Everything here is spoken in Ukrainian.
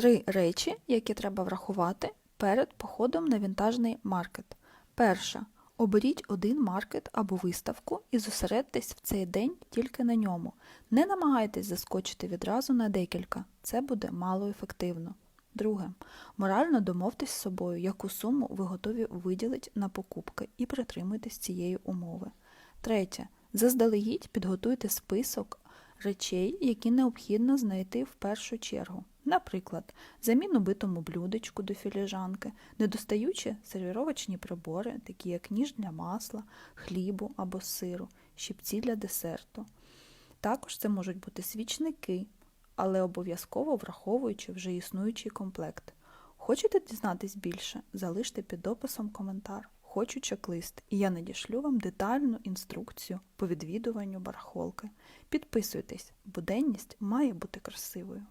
Три речі, які треба врахувати перед походом на вінтажний маркет. Перше. Оберіть один маркет або виставку і зосередьтесь в цей день тільки на ньому. Не намагайтесь заскочити відразу на декілька, це буде мало ефективно. Друге. Морально домовтесь з собою, яку суму ви готові виділити на покупки і притримуйтесь цієї умови. Третє. Заздалегідь підготуйте список речей, які необхідно знайти в першу чергу. Наприклад, заміну битому блюдечку до філіжанки, недостаючі сервіровочні прибори, такі як ніж для масла, хлібу або сиру, щипці для десерту. Також це можуть бути свічники, але обов'язково враховуючи вже існуючий комплект. Хочете дізнатись більше? Залиште під описом коментар. Хочу чек-лист, і я надішлю вам детальну інструкцію по відвідуванню барахолки. Підписуйтесь, буденність має бути красивою.